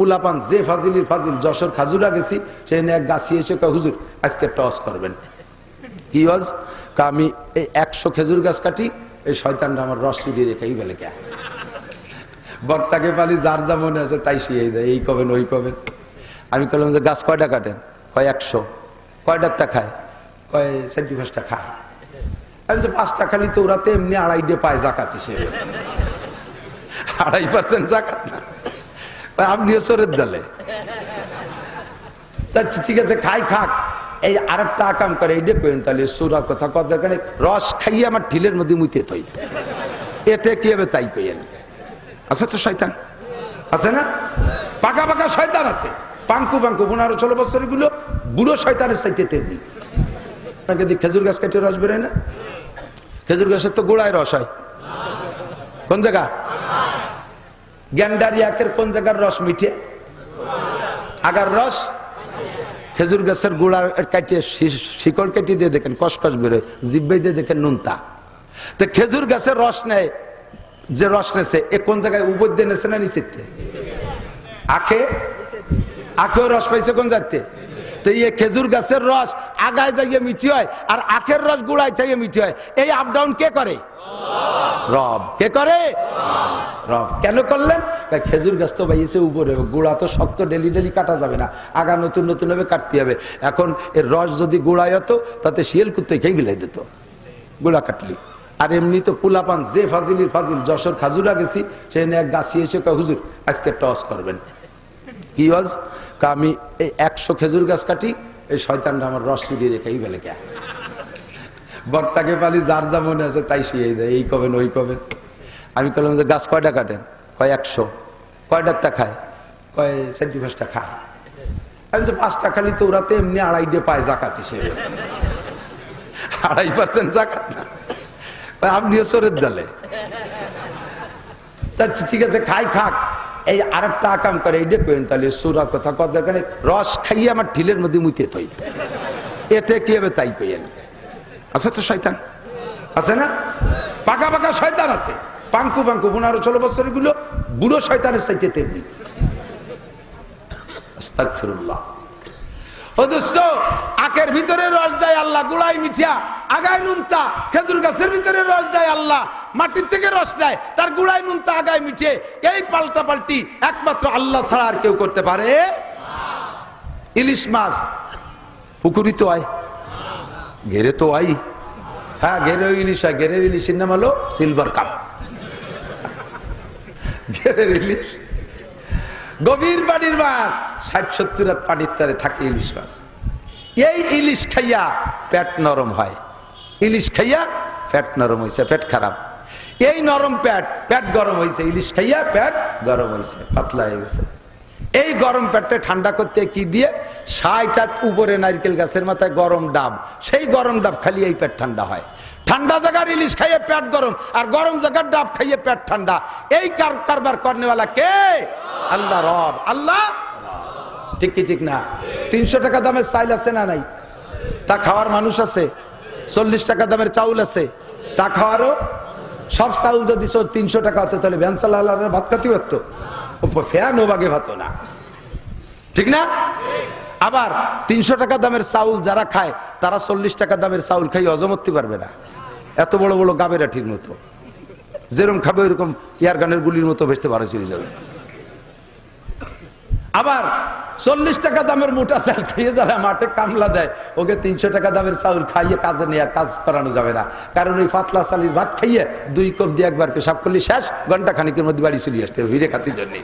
পুলাপান যে ফাজিলির ফাজিল যশোর খাজুরা গেছি সেই এক গাছি এসে কয়, হুজুর আজকে টস করবেন। কি হজ আমি এই একশো খেজুর গাছ কাটি এই শয়তানটা আমার রস চিরিয়ে রেখে এই বেলে কে? বক্তাকে পালি যার যা মনে আছে তাই শিয়ে দেয় এই কবেন ওই কবেন। আমি বললাম যে গাছ কয়টা কাটেন? কয় একশো। কয়টারটা খায়। কয় সেন্টি ফার্স্টটা খায়। আমি তো পাঁচটা খালি তো ওরা তো এমনি আড়াই ডে পায় জাকাত হিসেবে। আড়াই পার্সেন্ট জাকাত না। আপনিও সরের দলে। ঠিক আছে, খাই, খাক। এই আরেকটা আকাম করে এইটা কইন তাহলে সুরার কথা দরকার নেই। রস খাইয়ে আমার ঢিলের মধ্যে মুইতে থই। এতে কি হবে তাই কইেন আছে তো শয়তান? আছে না? পাকা পাকা শয়তান আছে। পাঙ্কু পাঙ্কু, পনেরো, ষোলো বছরগুলো বুড়ো শয়তানের চাইতে তেজি। আপনাকে দি খেজুর গাছ কেটে রস বেরোয় না? খেজুর গাছের তো গোড়ায় রস হয়। কোন জায়গা? গ্যান্ডারি আখের কোন জায়গার রস মিঠে? আগার রস? খেজুর গাছের গোড়া কাটিয়ে শিকড় কেটে দিয়ে দেখেন, কসকস বেরোয় জিব্বাই দিয়ে দেখেন নুনতা। তো খেজুর গাছের রস নেয়, যে রস নেছে, এ কোন জায়গায় উপর দিয়ে নেছে না নিচেতে আখে? আখেও রস পাইছে কোন যাতে তো এই খেজুর গাছের রস আগায় যাইয়ে মিঠি হয়, আর আখের রস গুড়ায় যাইয়ে মিঠি হয়। এই আপ ডাউন কে করে? রব। কে করে? রব। কেন করলেন? খেজুর গাছ তো বাইয়েছে উপরে গুড়া তো শক্ত, ডেলি ডেলি কাটা যাবে না। আগা নতুন নতুন ভাবে কাটতে হবে। এখন এর রস যদি গুড়ায় হতো, তাতে শিয়াল কুত্তে খেয়ে বিলাই দিত? গুড়া কাটলি। আর এমনি তো পুলাপান, যে ফাজিলির ফাজিল, যশোর খাজুরা গেছি, সে এক গাছি এসে হুজুর, আজকে টস করবেন। কি আমি এই একশো খেজুর গাছ কাটি, এই শয়তানটা আমার রস চিরিয়ে রেখে এই বেলে কে বক্তাকে পালি যার যা মনে আছে তাই শিয়ে দেয়, এই কবেন, ওই কবেন। আমি বললাম যে গাছ কয়টা কাটেন? কয় একশো। কয়টারটা খায়? কয় সেন্টি ফার্স্টটা খায়। আমি তো পাঁচটা খালি তো ওরা তো এমনি আড়াই ডে পায় জাকাত হিসেবে। আড়াই পার্সেন্ট জাকাত। না আপনিও দলে তা ঠিক আছে, খাই, খাক। এই আর একটা আকাম করে, এই কইন তাহলে সুরার কথা কত রস খাইয়ে আমার ঢিলের মধ্যে মুইতে থই। এতে কি হবে তাই কইেন আছে তো শয়তান? আছে না? পাকা পাকা শয়তান আছে। পাঙ্কু পাঙ্কু, পনেরো ষোলো বছরগুলো বুড়ো শয়তানের চাইতে তেজি। আখের ভিতরে রস দেয় আল্লাহ, গুড়াই মিঠিয়া, আগায় নুনতা, খেজুর গাছের ভিতরে রস দেয় আল্লাহ, মাটির থেকে রস দেয়, তার গুড়াই নুনতা, আগায় মিঠে। এই পাল্টা পাল্টি একমাত্র আল্লাহ ছাড়া আর কেউ করতে পারে? ইলিশ মাছ পুকুরি তো আয় ঘেরে তো আই। হ্যাঁ ঘেরে ইলিশ হয় ঘেরের ইলিশের নাম হলো সিলভার কাপ ঘেরের ইলিশ। গভীর পানির মাছ, ষাট সত্তর পানির তারে থাকে ইলিশ মাছ। এই ইলিশ খাইয়া পেট নরম হয়। ইলিশ খাইয়া পেট নরম হয়েছে পেট খারাপ। এই নরম পেট পেট গরম হয়েছে ইলিশ খাইয়া পেট গরম হয়েছে পাতলা হয়ে গেছে। এই গরম পেটটা ঠান্ডা করতে কি দিয়ে? ষাট উপরে নারকেল গাছের মাথায় গরম ডাব। সেই গরম ডাব খালি এই পেট ঠান্ডা হয়। ঠান্ডা জায়গার ইলিশ খাইয়ে পেট গরম, আর গরম জায়গার ডাব খাইয়ে পেট ঠান্ডা। এই কার- কারবার করনেওয়ালা কে? আল্লাহ রব। আল্লাহ? ঠিক কি ঠিক না? তিনশো টাকা দামের চাইল আছে না নাই? তা খাওয়ার মানুষ আছে? চল্লিশ টাকা দামের চাউল আছে? তা খাওয়ারও? সব চাউল যদি তিনশো টাকা হতো তাহলে ভ্যানসাল ভাত খাতি পারতো ফ্যান ভাত না। ঠিক না? আবার তিনশো টাকা দামের চাউল যারা খায়, তারা চল্লিশ টাকা দামের চাউল খাই অজমত্তি পারবে না। এত বড় বড় গাবেরা ঠিক মতো। যেরকম খাবে ওইরকম ইয়ার গানের গুলির মতো ভেসতে পারে চলে যাবে। আবার চল্লিশ টাকা দামের মোটা চাল খাইয়ে যারা মাঠে কামলা দেয়, ওকে তিনশো টাকা দামের চাউল খাইয়ে কাজে নিয়ে কাজ করানো যাবে না। কারণ ওই পাতলা চালির ভাত খাইয়ে দুই কপ দিয়ে একবার পেশাব করলে শেষ ঘণ্টা খানিকের মধ্যে বাড়ি চলে আসতে ভিড়ে খাতির জন্য।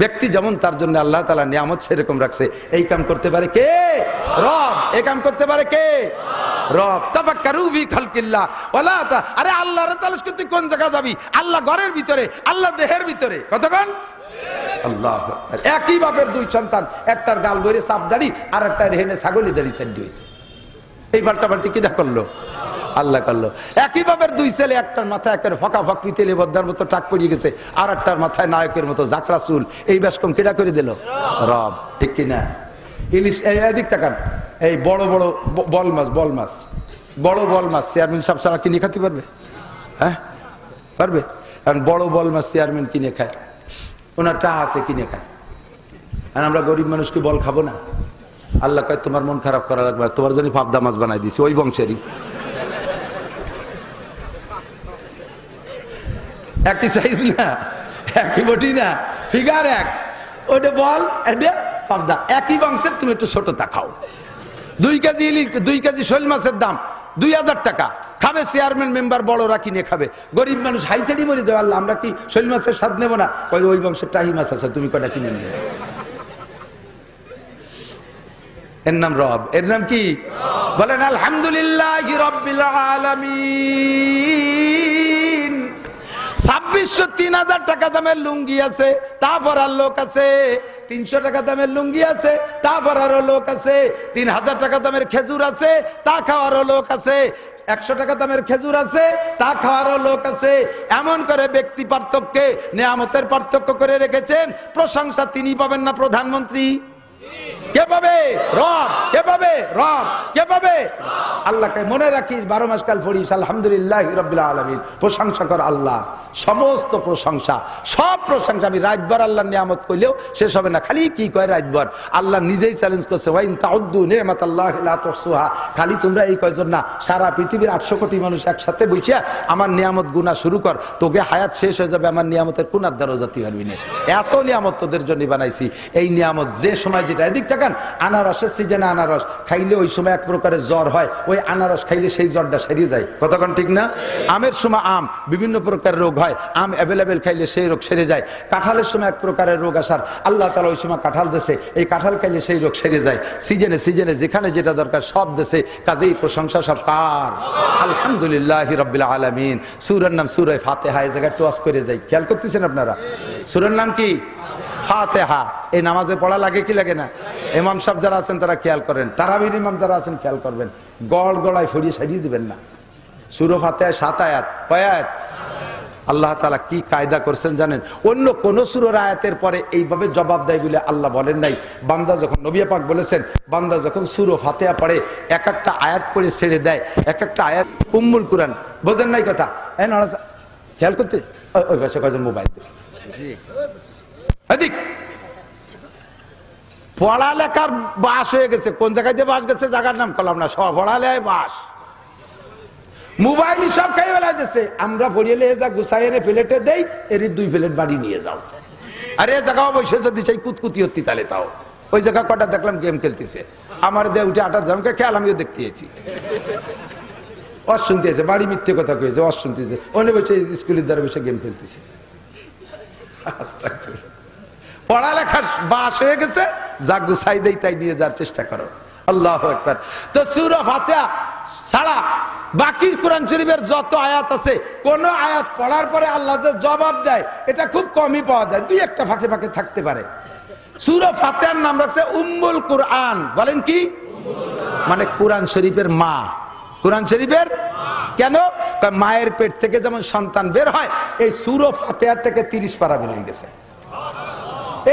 ব্যক্তি যেমন তার জন্য আল্লাহ তালা নিয়ামত সেরকম রাখছে, এই কাম করতে পারে কে? রব। এই কাম করতে পারে কে? রব। তাফাক্কারু ফি খালকিল্লাহ। ওয়ালা তা আরে আল্লাহর তালাশ করতে কোন জায়গা যাবি? আল্লাহ ঘরের ভিতরে, আল্লাহ দেহের ভিতরে। কতক্ষণ? আল্লাহ একই বাপের দুই সন্তান, একটার গাল বইরে সাপ দাড়ি আর একটা রেহেনে ছাগলি দাড়ি সেন্ডি হয়েছে। এই পাল্টা পাল্টি কিনা করল? আল্লাহ করল। একই বাপের দুই ছেলে, একটার মাথায় একের ফকা ফক পিতেলে বদ্দার মতো টাক পড়িয়ে গেছে, আর একটার মাথায় নায়কের মতো জাকরা চুল এই বেশকম কিনা করে দিল? রব, ঠিক কিনা? ইলিশ এদিক তাকান। এই বড় বড় বল মাছ বল মাছ। বড় বল মাছ, চেয়ারম্যান সাহেব ছাড়া কিনে খাতে পারবে? হ্যাঁ? পারবে? কারণ বড় বল মাছ চেয়ারম্যান কিনে খায়? ওনার টাকা আছে কিনে খায়? আর আমরা গরিব মানুষকে বল খাব না। আল্লাহ কয়, তোমার মন খারাপ করা লাগবে তোমার জন্য পাবদা মাছ বানাই দিছি ওই বংশেরই। একই সাইজ না, একই বটি না ফিগার এক। ওটা বল, এটা পাবদা। একই বংশের, তুমি একটু ছোট তা খাও। দুই কেজি দুই কেজি শৈল মাছের দাম। দুই হাজার টাকা। খাবে চেয়ারম্যান মেম্বার বড়রা কিনে খাবে। গরিব মানুষ হাইসাইডি মরে আল্লাহ, আমরা কি শৈল মাছের স্বাদ নেব না? কয়ে, ওই বংশের টাহি মাছ আছে, তুমি কটা কিনে নেবে এর নাম রব। এর নাম কি? বলেন, আলহামদুলিল্লাহ রব্বিল আলামিন। ছাব্বিশশো তিন হাজার টাকা দামের লুঙ্গি আছে, তারপর আর লোক আছে। তিনশো টাকা দামের লুঙ্গি আছে, তারপর আরও লোক আছে। তিন হাজার টাকা দামের খেজুর আছে, তা খাওয়ারও লোক আছে। একশো টাকা দামের খেজুর আছে, তা খাওয়ারও লোক আছে। এমন করে ব্যক্তি পার্থক্যে, নেয়ামতের পার্থক্য করে রেখেছেন। প্রশংসা তিনি পাবেন না প্রধানমন্ত্রী। কে পাবে রব কে পাবে রব কে পাবে আল্লাহকে মনে রাখিস, বারো মাস কাল পড়িস, আলহামদুলিল্লাহ রবিল্লা আলমিন। প্রশংসা কর সমস্ত প্রশংসা, সব প্রশংসা আমি আল্লাহ নিয়ামত করলেও শেষ হবে না। খালি কি কয় আল্লাহ নিজেই চ্যালেঞ্জ করছে তাউদ্দু নিয়ামত আল্লাহ তুহসুহা। খালি তোমরা এই কয়জন না, সারা পৃথিবীর আটশো কোটি মানুষ একসাথে বইছে, আমার নিয়ামত গুণা শুরু কর, তোকে হায়াত শেষ হয়ে যাবে, আমার নিয়ামতের কোনার দ্বারা জাতি পারবি না। এত নিয়ামত তোদের জন্য বানাইছি। এই নিয়ামত যে সময় যেটা, এদিক থাকান আনারসের সিজনে আনারস। খাইলে ওই সময় এক প্রকারের জ্বর হয়, ওই আনারস খাইলে সেই জ্বরটা সেরে যায়। কতক্ষণ ঠিক না? আমের সময় আম বিভিন্ন প্রকারের রোগ হয়, আম অ্যাভেলেবেল খাইলে সেই রোগ সেরে যায়। কাঁঠালের সময় এক প্রকারের রোগ আসার, আল্লাহ তালা ওই সময় কাঁঠাল দেশে এই কাঁঠাল খাইলে সেই রোগ সেরে যায়। সিজনে সিজনে যেখানে যেটা দরকার সব দেশে কাজেই প্রশংসা সব কার আলহামদুলিল্লাহ রবিল আলমিন। সুরের নাম সুরায় ফাতেহা, এই জায়গায় টোয়াস করে যাই। খেয়াল করতেছেন আপনারা? সুরের নাম কি? ফাতেহা। এই নামাজে পড়া লাগে কি লাগে না? ইমাম সাহেব যারা আছেন তারা খেয়াল করেন। তারাবির ইমাম যারা আছেন খেয়াল করবেন। গড় গড়ায় ফরিয়ে সাজিয়ে দিবেন না। সুরো ফাতেহা সাত আয়াত। কয় আয়াত? আল্লাহ তালা কি কায়দা করছেন জানেন? অন্য কোন সুরের আয়াতের পরে এইভাবে জবাব দেয় বলে আল্লাহ বলেন নাই। বান্দা যখন নবিয়া পাক বলেছেন, বান্দা যখন সুরো ফাতেহা পড়ে, এক একটা আয়াত পড়ে ছেড়ে দেয়। এক একটা আয়াত উম্মুল কুরআন। বোঝেন নাই কথা? খেয়াল করতে? ওই- কয়জন মোবাইল এদিক। পড়ালেখার বাস হয়ে গেছে। কোন জায়গায় দিয়ে বাস গেছে, জায়গার নাম করলাম না সব পড়ালেখায় বাস। মোবাইল সব খাই বেলা দিছে। আমরা পড়িয়ে যা গুছাই, এনে প্লেটে দেই এর দুই প্লেট বাড়ি নিয়ে যাও। আর এ জায়গা বসে যদি চাই কুতকুতি হতি তাহলে তাও। ওই জায়গা কটা দেখলাম গেম খেলতেছে। আমার দে উঠে আটার জামকে খেয়াল, আমিও দেখতেছি অস শুনতেছে বাড়ি মিথ্যে কথা কয়েছে অস শুনতেছে অনেক বসে স্কুলের দ্বারা বসে গেম খেলতেছে। আস্তাগফিরুল্লাহ। পড়ালেখার বাস হয়ে গেছে, যা গুছাই দেই তাই নিয়ে যাওয়ার চেষ্টা করো। আল্লাহ একবার তো সুর ফাতিহা ছাড়া বাকি কোরআন শরীফের যত আয়াত আছে, কোন আয়াত পড়ার পরে আল্লাহ যে জবাব দেয়, এটা খুব কমই পাওয়া যায়। দুই একটা ফাঁকে ফাঁকে থাকতে পারে। সুর ফাতেহার নাম রাখছে উম্মুল কোরআন। বলেন কি? মানে কোরআন শরীফের মা। কোরআন শরীফের কেন? মায়ের পেট থেকে যেমন সন্তান বের হয়, এই সুর ফাতেহার থেকে তিরিশ পারা বেরিয়ে গেছে।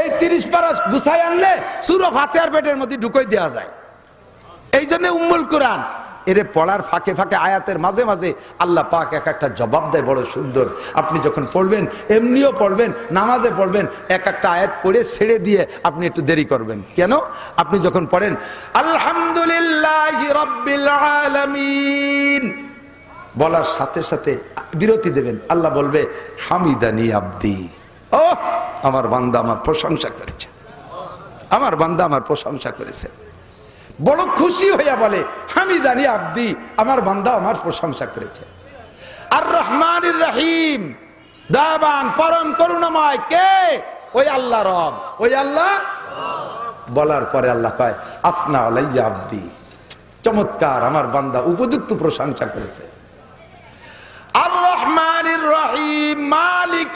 এই তিরিশ পারা গুছাই আনলে সুরো ফাতেহার পেটের মধ্যে ঢুকই দেওয়া যায়। এই জন্য উম্মুল কোরআন, এরে পড়ার ফাঁকে ফাঁকে আয়াতের মাঝে মাঝে আল্লাহ পাক এক একটা জবাব দেয় বড় সুন্দর। আপনি যখন পড়বেন, এমনিও পড়বেন, নামাজে পড়বেন, এক একটা আয়াত পড়ে ছেড়ে দিয়ে আপনি একটু দেরি করবেন। কেন? আপনি যখন পড়েন, আলহামদুলিল্লাহ রব্বিল আলামিন। বলার সাথে সাথে বিরতি দেবেন। আল্লাহ বলবে, হামিদানি আব্দি। ও আমার বান্দা আমার প্রশংসা করেছে। আমার বান্দা আমার প্রশংসা করেছে। বড় খুশি হইয়া বলে হামিদানি আব্দি, আমার বান্দা আমার প্রশংসা করেছে। আর রহমান রহিম দয়াবান পরম করুণাময় কে? ওই আল্লাহ রব। ওই আল্লাহ? বলার পরে আল্লাহ কয়, আসনা আলাইয়া আব্দি। চমৎকার, আমার বান্দা উপযুক্ত প্রশংসা করেছে। আর রহমান রহিম, মালিক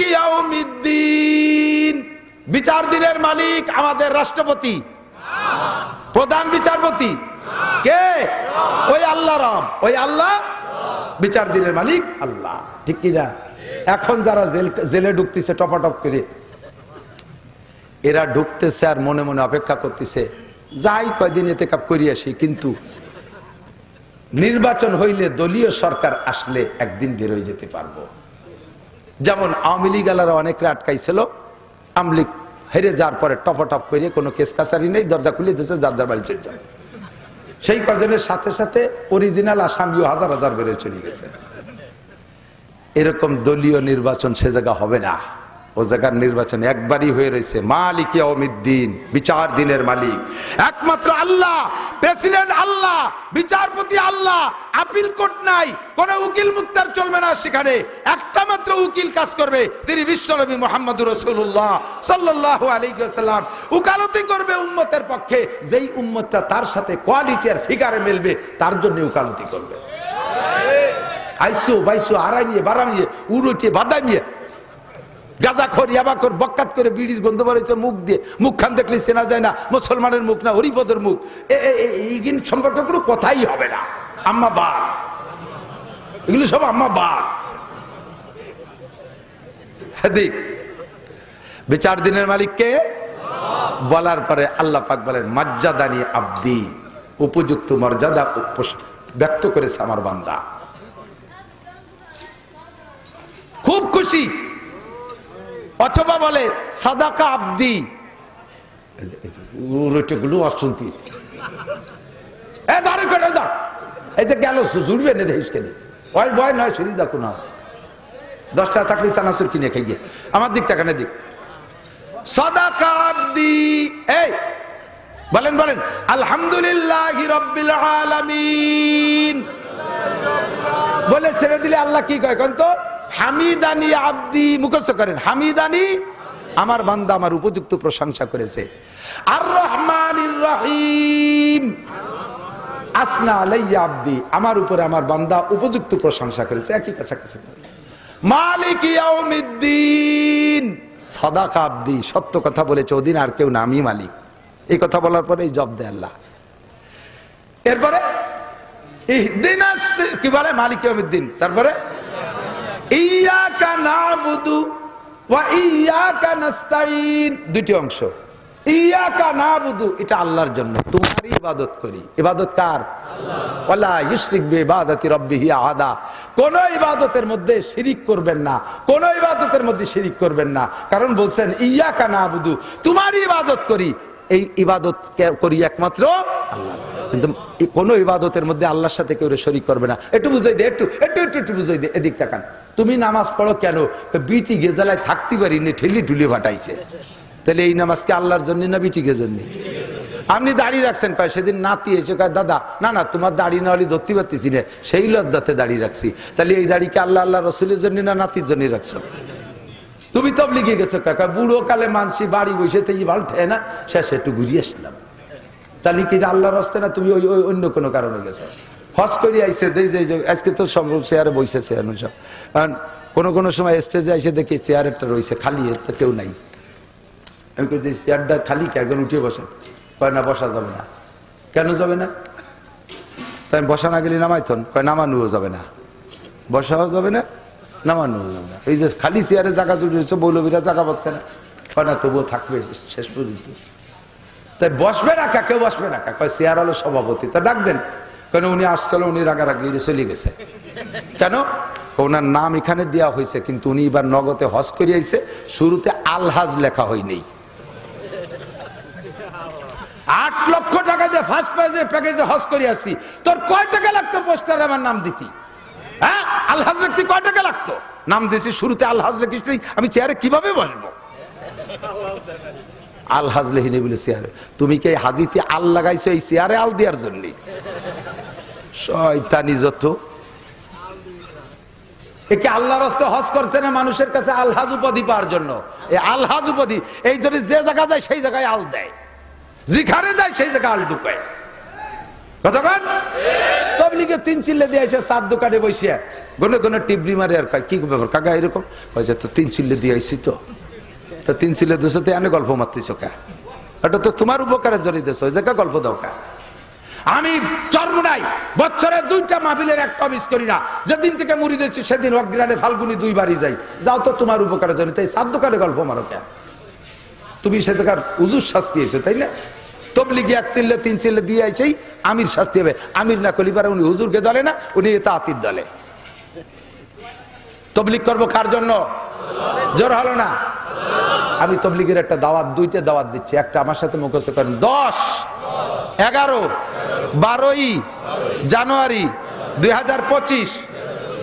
বিচার দিনের মালিক আমাদের রাষ্ট্রপতি। প্রধান বিচারপতি। কে? ওই আল্লাহ রব। ওই আল্লাহ বিচার দিনের মালিক আল্লাহ। ঠিক কিনা এখন যারা জেল, জেলে ঢুকতেছে, টপাটপ করে, এরা ঢুকতেছে আর মনে মনে অপেক্ষা করতেছে, যাই কয়দিন এতে কাপ করিয়াছি কিন্তু নির্বাচন হইলে দলীয় সরকার আসলে একদিন বেরোয় যেতে পারব। যেমন আওয়ামী লীগ আলারা অনেকরা আটকাইছিল আমলিগ হেরে যাওয়ার পরে টপ করে কোনো কেস কাছারি নেই, দরজা খুলে দিয়েছে, যার যার বাড়ি চলে যাবে সেই কজনের সাথে সাথে অরিজিনাল আসামিও হাজার হাজার বেড়ে চলে গেছে। এরকম দলীয় নির্বাচন সে জায়গা হবে না। ও জায়গার নির্বাচন একবারই হয়ে রয়েছে মালিক অমিদ্দিন বিচার দিনের মালিক। একমাত্র আল্লাহ, প্রেসিডেন্ট আল্লাহ, বিচারপতি আল্লাহ, আপিল কোর্ট নাই, কোন উকিল মুক্তার চলবে না সেখানে। একটা মাত্র উকিল কাজ করবে, তিনি বিশ্বনবী মোহাম্মদ রসুল্লাহ সাল্লাহ আলাইসাল্লাম উকালতি করবে উম্মতের পক্ষে, যেই উম্মতটা তার সাথে কোয়ালিটি আর ফিগারে মেলবে, তার জন্য উকালতি করবে। আইসো, বাইসো, আড়াই নিয়ে বাড়া নিয়ে উড়োটিয়ে বাদা নিয়ে গাজা খর ইয়াবা খর বক্কাত করে বিড়ির গন্ধ বাড়িছে মুখ দিয়ে। মুখ খান দেখলে চেনা যায় না, মুসলমানের মুখ না, হরিপদের মুখ। এইগিন সম্পর্কে কোনো কথাই হবে না। আম্মা বাদ এগুলো সব আম্মা দেখ বিচার দিনের মালিককে বলার পরে আল্লাহ পাক বলেন মর্যাদানি আব্দি। উপযুক্ত মর্যাদা ব্যক্ত করেছে আমার বান্দা। খুব খুশি। অথবা বলে, সাদাকা আব্দি। গুলো অশুনতি এ, দাঁড়ে করে দাও এই যে গেল জুড়বে না দেখিস কেন? ভয় ভয় নয় শরীর দেখো না দশ থাকলে সানাসুর কিনে খাই গিয়ে। আমার দিক তাকানে দিক। সাদাকা আব্দি। এই, বলেন বলেন। আলহামদুলিল্লাহ রব্বিল আলামিন। বলে ছেড়ে দিলে আল্লাহ কি কয় কোন তো হামিদানি আব্দি মুখস্থ করেন। হামিদানি আমার বান্দা আমার উপযুক্ত প্রশংসা করেছে। আর রহমান রহিম। আসনা আলাইয়া আব্দি, আমার উপরে আমার বান্দা উপযুক্ত প্রশংসা করেছে। একই কাছাকাছি। মালিক ইয়াউমিদ্দিন। আব্দি, সত্য কথা বলেছে, ওদিন আর কেউ না, আমি মালিক। এই কথা বলার পরে জব দেয় আল্লাহ। এরপরে কি বলে? মালিক তারপরে ইয়াকা নাবুদু ওয়া ইয়াকা নাস্তাইন দুটি অংশ। ইয়াকা নাবুদু এটা আল্লাহর জন্য। তোমারই ইবাদত করি। ইবাদত কার? ওয়ালা ইউশরিক বিইবাদাতি রাব্বিহি আহাদা। কোন ইবাদতের মধ্যে শিরিক করবেন না। কোন ইবাদতের মধ্যে শিরিক করবেন না। কারণ বলছেন ইয়াকা নাবুদু তোমারই ইবাদত করি। এই ইবাদত করি একমাত্র আল্লাহ। কিন্তু কোন ইবাদতের মধ্যে আল্লাহর সাথে কেউ শরিক করবে না। একটু বুঝাই দে একটু একটু একটু একটু বুঝাই দে এদিক তাকান। তুমি নামাজ পড়ো কেন? বিটি গেজালায় থাকতে পারি নি ঠেলি ঠুলি ফাটাইছে। তাহলে এই নামাজকে আল্লাহর জন্য না বিটিকে জন্য? আপনি দাঁড়িয়ে রাখছেন, কয়, সেদিন নাতি এসে কয়, দাদা, না না, তোমার দাড়ি না হলে ধরতে পারতেছি না, সেই লজ্জাতে দাঁড়িয়ে রাখছি। তাহলে এই দাড়িকে আল্লাহ আল্লাহ রসুলের জন্য না নাতির জন্য রাখছো? তুমি তব লিখে গেছো কাকা বুড়ো কালে মানসি বাড়ি বসে তো ভালো না, শেষে একটু ঘুরিয়ে আসলাম। তাহলে কি আল্লাহর হস্তে না তুমি ওই অন্য কোনো কারণে গেছো? হস করি আইসে যে আজকে তো সব চেয়ারে বসে চেয়ার সব কারণ কোনো কোনো সময় স্টেজে আইসে দেখি চেয়ারটা রয়েছে খালি, এর তো কেউ নাই। আমি যে চেয়ারটা খালি কে? একজন উঠে বসে কয়, না, বসা যাবে না। কেন যাবে না? তাই বসা না গেলে নামাইতন। কয়, নামানুও যাবে না। বসাও যাবে না? নামানুও যাবে না। এই যে, খালি চেয়ারে জায়গা জুড়ে রয়েছে বৌলবীরা জায়গা পাচ্ছে না। কয়, না, তবুও থাকবে, শেষ পর্যন্ত। তাই বসবে না কা? কেউ বসবে না কা? কয় চেয়ার হলো সভাপতি। তা ডাক দেন। কেন উনি আসছিল, উনি রাগারাগি চলে গেছে। কেন? ওনার নাম এখানে দেওয়া হয়েছে, কিন্তু উনি এবার নগদে হজ করে আইছে শুরুতে আলহাজ লেখা হয়নি আট লক্ষ টাকা দিয়ে ফার্স্ট পেজে প্যাকেজে হজ করে আসছি তোর কয় টাকা লাগতো পোস্টার আমার নাম দিতি? হ্যাঁ? আলহাজ লিখতে কয় টাকা লাগতো? নাম দিয়েছি শুরুতে আলহাজ লিখিস আমি চেয়ারে কীভাবে বসবো? আলহাজ লেহিনী বলে চেয়ারে তুমি কি হাজিতে আল লাগাইছো এই চেয়ারে আল দেওয়ার জন্য? শয়তানি যত। একে আল্লাহ রাস্তে হজ করছে না মানুষের কাছে আলহাজ উপাধি পাওয়ার জন্য। আলহাজ উপাধি, এই জন্য যে জায়গা যায় সেই জায়গায় আল দেয়। যেখানে যায় সেই জায়গায় আল ঢুকায়। তিন চিল্লে দিয়ে দোকানে মারে তো তিন তো। তো তিন তো গল্প কা? তো তোমার উপকারের জন্য ওই গল্প দাও কা? আমি চর্ম নাই, বছরে দুইটা মাহফিলের একটা মিস করি না। যেদিন থেকে মুড়ি দিয়েছি, সেদিন অগ্রানে ফাল্গুনি দুইবারই যাই। যাও তো তোমার উপকারের জন্য, তাই সাত দোকানে গল্প মারো কেন তুমি সে জায়গার উজুর শাস্তি এসে, তাই না? তবলিগি এক চিল্লে, তিন চিল্লে দিয়ে আইছেই, আমির শাস্তি হবে। আমির না কলিবার উনি হুজুরকে দলে না, উনি এটা আতির দলে। তবলিগ করব কার জন্য? জোর হলো না? আমি তবলিগের একটা দাওয়াত, দুইটা দাওয়াত দিচ্ছি। একটা আমার সাথে মুখস্থ করেন। দশ! এগারো, বারোই জানুয়ারি দুই হাজার পঁচিশ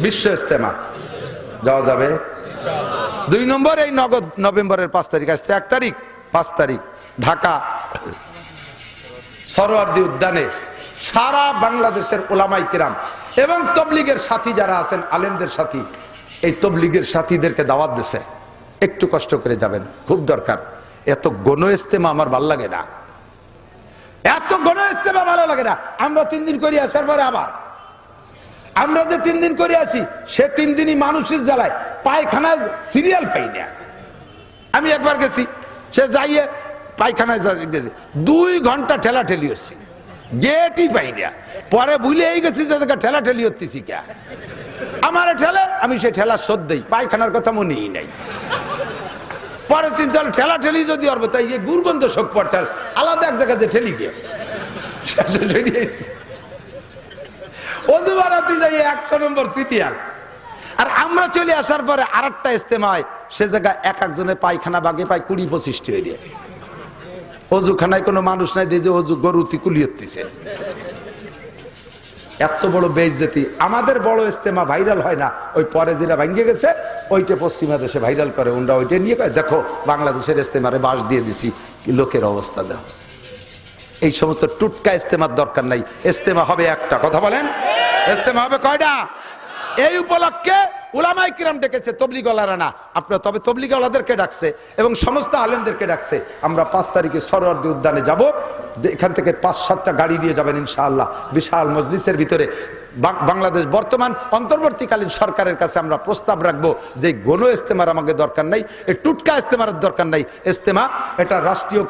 বিশ্ব ইস্তেমা যাওয়া যাবে। দুই নম্বর এই নগদ নভেম্বরের পাঁচ তারিখ আসতে এক তারিখ, পাঁচ তারিখ, ঢাকা, সরোয়ার্দী উদ্যানে সারা বাংলাদেশের ওলামাই কিরাম এবং তবলিগের সাথী যারা আছেন, আলেমদের সাথী, এই তবলিগের সাথীদেরকে দাওয়াত দিছে। একটু কষ্ট করে যাবেন, খুব দরকার। এত গণ ইস্তেমা আমার ভালো লাগে না। এত গণ ইস্তেমা ভালো লাগে না। আমরা তিন দিন করে আসার পরে আবার। আমরা যে তিন দিন করে আছি, সে তিন দিনই মানুষের জ্বালায়। পায়খানা সিরিয়াল পাই না। আমি একবার গেছি, সে যাইয়ে পায়খানায় গেছি। দুই ঘণ্টা ঠেলা ঠেলি হচ্ছি। গেটই পাই না। পরে ভুলেই গেছি যে দেখে ঠেলা ঠেলি হতেছি কে। আমার ঠেলে, আমি সে ঠেলা দেই। পায়খানার কথা মনেই নাই। পরে চিন্তা হলো ঠেলা ঠেলি যদি অর্ব তাই গিয়ে গুরগন্ধ শোক আলাদা এক জায়গাতে ঠেলি গিয়ে। শেষে ঠেলি আইছি। অজু বাড়াতে যাই, একশো নম্বর সিটিয়াল। আর আমরা চলে আসার পরে আর একটা ইস্তেমায়, সে জায়গায় এক একজনের পায়খানা বাগে পায় কুড়ি পঁচিশটি হয়ে অজুখানায় কোনো মানুষ নাই দিয়ে যে অজু গরুতি কুলিয়েছে এত বড় বেইজ্জতি। আমাদের বড় ইস্তেমা ভাইরাল হয় না। ওই পরে যেটা ভাঙ্গে গেছে, ওইটা পশ্চিমা দেশে ভাইরাল করে। ওনরা ওইটা নিয়ে কয়, দেখো, বাংলাদেশের ইস্তেমারে বাস দিয়ে দিছি। লোকের অবস্থা দেখো। এই সমস্ত টুটকা ইস্তেমার দরকার নাই। ইস্তেমা হবে একটা। কথা বলেন? ইস্তেমা হবে কয়টা? এই উপলক্ষে উলামাই কিরাম ডেকেছে তবলিগলারা না। আপনার তবে তবলিগলাদেরকে ডাকছে এবং সমস্ত আলেমদেরকে ডাকছে। আমরা পাঁচ তারিখে সরোয়ার্দি উদ্যানে যাব। এখান থেকে পাঁচ সাতটা গাড়ি নিয়ে যাবেন ইনশাআল্লাহ। বিশাল মজলিসের ভিতরে বাংলাদেশ বর্তমান অন্তর্বর্তীকালীন সরকারের কাছে আমরা প্রস্তাব রাখব যে গণ ইস্তেমার আমাকে দরকার নাই এই টুটকা ইস্তেমার দরকার নাই। ইস্তেমা, এটা রাষ্ট্রীয়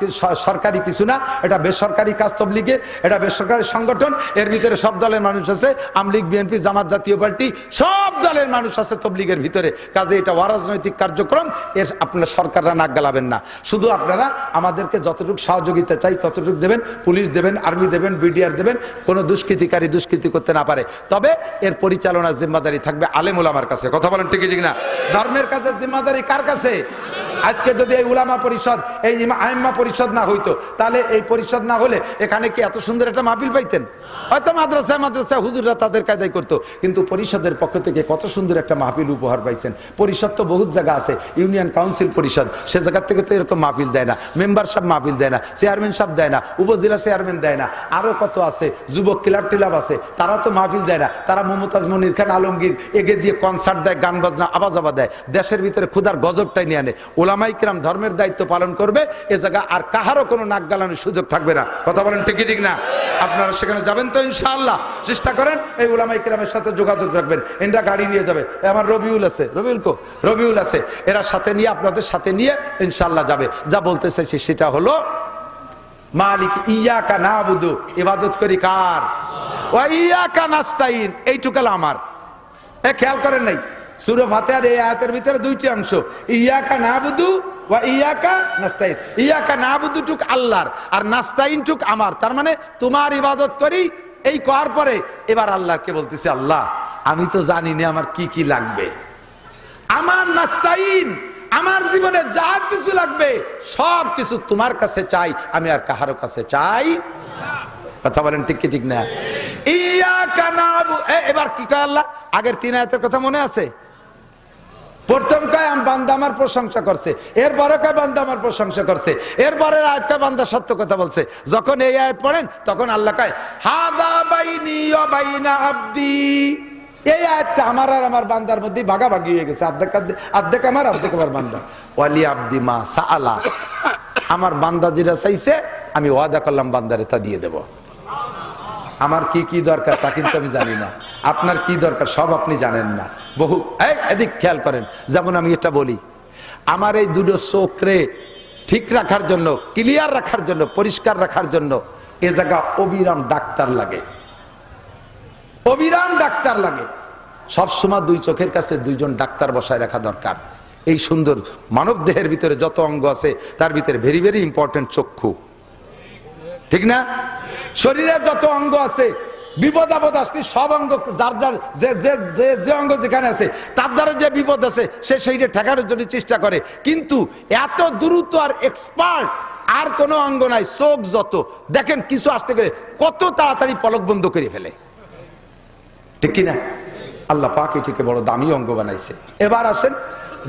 সরকারি কিছু না, এটা বেসরকারি কাজ তবলিগে, এটা বেসরকারি সংগঠন, এর ভিতরে সব দলের মানুষ আছে, আমলিগ, বিএনপি, জামাত, জাতীয় পার্টি, সব দলের মানুষ আছে তবলিগের ভিতরে। কাজে এটা অরাজনৈতিক কার্যক্রম, এর আপনারা সরকাররা নাক গালাবেন না। শুধু আপনারা আমাদেরকে যতটুকু সহযোগিতা চাই, ততটুকু দেবেন, পুলিশ দেবেন, আর্মি দেবেন, বিডিআর দেবেন, কোনো দুষ্কৃতিকারী দুষ্কৃতি করতে না পারে। তবে এর পরিচালনার জিম্মাদারি থাকবে আলেম উলামার কাছে। কথা বলেন ঠিকই ঠিক না ধর্মের কাছে জিম্মাদারি কার কাছে? আজকে যদি এই উলামা পরিষদ, এই ইমা- আইম্মা পরিষদ না হইতো, তাহলে এই পরিষদ না হলে এখানে কি এত সুন্দর একটা মাহফিল পাইতেন? হয়তো মাদ্রাসায় মাদ্রাসায় হুজুররা তাদের কায়দায় করতো, কিন্তু পরিষদের পক্ষ থেকে কত সুন্দর একটা মাহফিল উপহার পাইছেন। পরিষদ তো বহুত জায়গা আছে, ইউনিয়ন কাউন্সিল পরিষদ, সে জায়গার থেকে তো এরকম মাহফিল দেয় না। মেম্বার সাহেব মাহফিল দেয় না, চেয়ারম্যান সাহেব দেয় না, উপজেলা চেয়ারম্যান দেয় না। আরও কত আছে, যুবক ক্লাব টিলাব আছে, তারা তো মাহফিল দেয় না। তারা মমতাজ মনির খান, আলমগীর, এগে দিয়ে কনসার্ট দেয়, গান বাজনা আওয়াজ আওয়া দেয়। দেশের ভিতরে ক্ষুদার গজবটাই নিয়ে আনে। ওলামাই কিরাম ধর্মের দায়িত্ব পালন করবে, এ জায়গা আর কাহারও কোনো নাক গালানোর সুযোগ থাকবে না। কথা বলেন ঠিকই ঠিক না? আপনারা সেখানে যাবেন তো ইনশাআল্লাহ। চেষ্টা করেন, এই ওলামাই কিরামের সাথে যোগাযোগ রাখবেন। এনরা গাড়ি নিয়ে যাবে। আমার রবিউল আছে। রবিউল কো? রবিউল আছে। এরা সাথে নিয়ে, আপনাদের সাথে নিয়ে ইনশাআল্লাহ যাবে। যা বলতে চাইছি সেটা হলো মালিক, ইয়াকা না বুধু ইবাদত করি কার? ও ইয়াকা নাস্তাইন এইটুকাল আমার। এ খেয়াল করেন নাই? সুরে ফাতেহার এই আয়াতের ভিতরে দুইটি অংশ, ইয়াকা না বুধু ওয়া ইয়াকা নাস্তাইন ইয়াকা না বুধু টুক আল্লাহর আর নাস্তাইন টুক আমার তার মানে তোমার ইবাদত করি, এই করার পরে এবার আল্লাহকে বলতেছে, আল্লাহ, আমি তো জানি না আমার কি কি লাগবে। আমার নাস্তাইন আমার জীবনে যা কিছু লাগবে, সব কিছু তোমার কাছে চাই, আমি আর কাহারো কাছে চাই কথা বলেন ঠিক কি, ঠিক না? ইয়া কানাবু এবার কি কয় আল্লাহ? আগের তিন আয়াতের কথা মনে আছে? প্রথম কয় বান্দা আমার প্রশংসা করছে। এরপরে কয়, বান্দা আমার প্রশংসা করছে। এরপরে আয়াত কয়, বান্দা সত্য কথা বলছে। যখন এই আয়াত পড়েন, তখন আল্লাহ কয়, হাদা বাইনি বাইনা আব্দি। এই আয়াতটা আমার আর আমার বান্দার মধ্যে ভাগাভাগি হয়ে গেছে। অর্ধেক- অর্ধেক আমার অর্ধেক আমার বান্দা। ওয়ালি আব্দি মা সাআলা। আমার বান্দা যেটা চাইছে, আমি ওয়াদা করলাম বান্দারে তা দিয়ে দেব। আমার কি কি দরকার তা কিন্তু আমি জানি না। আপনার কি দরকার সব আপনি জানেন না। বহু এই, এদিক খেয়াল করেন। যেমন আমি এটা বলি, আমার এই দুটো চোখরে ঠিক রাখার জন্য ক্লিয়ার রাখার জন্য, পরিষ্কার রাখার জন্য, এ জায়গা অবিরাম ডাক্তার লাগে। অবিরাম ডাক্তার লাগে। সবসময় দুই চোখের কাছে দুইজন ডাক্তার বসায় রাখা দরকার। এই সুন্দর মানব দেহের ভিতরে যত অঙ্গ আছে, তার ভিতরে ভেরি ভেরি ইম্পর্টেন্ট চক্ষু। ঠিক না? শরীরে যত অঙ্গ আছে, বিপদ আপদ আসলে সব অঙ্গ, যার যার, যে যে যে যে অঙ্গ যেখানে আছে, তার দ্বারা যে বিপদ আছে, সে সেইটা ঠেকানোর জন্য চেষ্টা করে। কিন্তু এত দ্রুত আর এক্সপার্ট আর কোনো অঙ্গ নাই, চোখ যত। দেখেন, কিছু আসতে গেলে কত তাড়াতাড়ি পলক বন্ধ করে ফেলে। ঠিক কিনা? আল্লাহ পাক এটিকে বড় দামি অঙ্গ বানাইছে। এবার আসেন,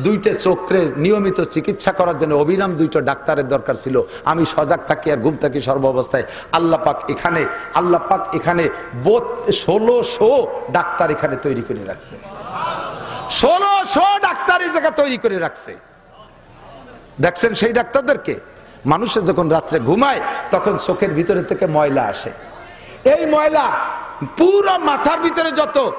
দুইটা চোখে নিয়মিত চিকিৎসা করার জন্য অবিরাম দুইটা ডাক্তারের দরকার ছিল। আমি সজাগ থাকি আর ঘুম থাকি সর্ব অবস্থায় আল্লাহ পাক এখানে, আল্লাহ পাক এখানে ষোলোশো ডাক্তার এখানে তৈরি করে রাখছে। ষোলোশো ডাক্তার এই জায়গা তৈরি করে রাখছে। দেখছেন সেই ডাক্তারদেরকে? মানুষের যখন রাত্রে ঘুমায়, তখন চোখের ভিতরে থেকে ময়লা আসে। এই ময়লা পুরো মাথার ভিতরে যত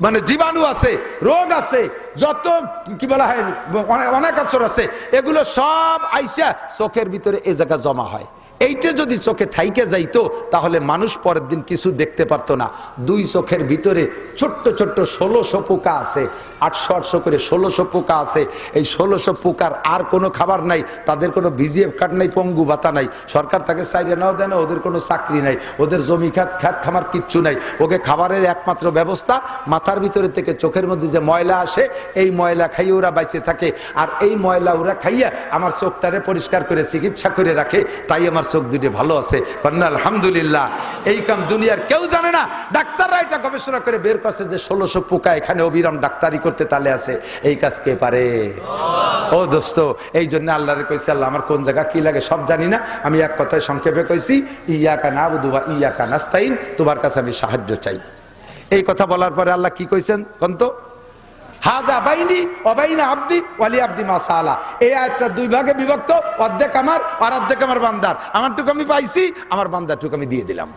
মানে জীবাণু আছে, রোগ আছে, যত কি বলা হয় অনেক- আসর আছে, এগুলো সব আইসা চোখের ভিতরে এ জায়গা জমা হয়। এইটা যদি চোখে থাইকে যাইতো, তাহলে মানুষ পরের দিন কিছু দেখতে পারতো না। দুই চোখের ভিতরে ছোট্ট ছোট্ট ষোলোশো পোকা আছে। আটশো আটশো করে ষোলোশো পোকা আছে। এই ষোলোশো পোকার আর কোনো খাবার নাই, তাদের কোনো বিজিএফ কার্ড নাই, পঙ্গু ভাতা নাই। সরকার তাকে সাইডে নাও, দেয় না, ওদের কোনো চাকরি নাই। ওদের জমি খাত খাত খামার কিচ্ছু নাই। ওকে খাবারের একমাত্র ব্যবস্থা, মাথার ভিতরে থেকে চোখের মধ্যে যে ময়লা আসে, এই ময়লা খাইয়ে ওরা বাইচে থাকে। আর এই ময়লা ওরা খাইয়া আমার চোখটারে পরিষ্কার করে, চিকিৎসা করে রাখে, তাই আমার চোখ দুটি ভালো আছে। কন্যা, আলহামদুলিল্লাহ। এই কাম দুনিয়ার কেউ জানে না। ডাক্তাররা এটা গবেষণা করে বের করছে যে ষোলোশো পোকা এখানে অবিরাম ডাক্তারি করতে তালে আছে, এই কাজ কে পারে? ও দোস্ত এই জন্য আল্লাহরে কইছে, আল্লাহ, আমার কোন জায়গা কি লাগে সব জানি না। আমি এক কথায় সংক্ষেপে কইছি ইয়া কানা বুধুবা ইয়া কানাস্তাইন তোমার কাছে আমি সাহায্য চাই। এই কথা বলার পরে আল্লাহ কি কইছেন কন্ত হাজা বাইনি অবাইনা আব্দি ওয়ালি আব্দি মাসালা এই আয়াতটা দুই ভাগে বিভক্ত, অর্ধেক আমার আর অর্ধেক আমার বান্দার। আমারটুকু আমি পাইছি, আমার বান্দারটুকু আমি দিয়ে দিলাম।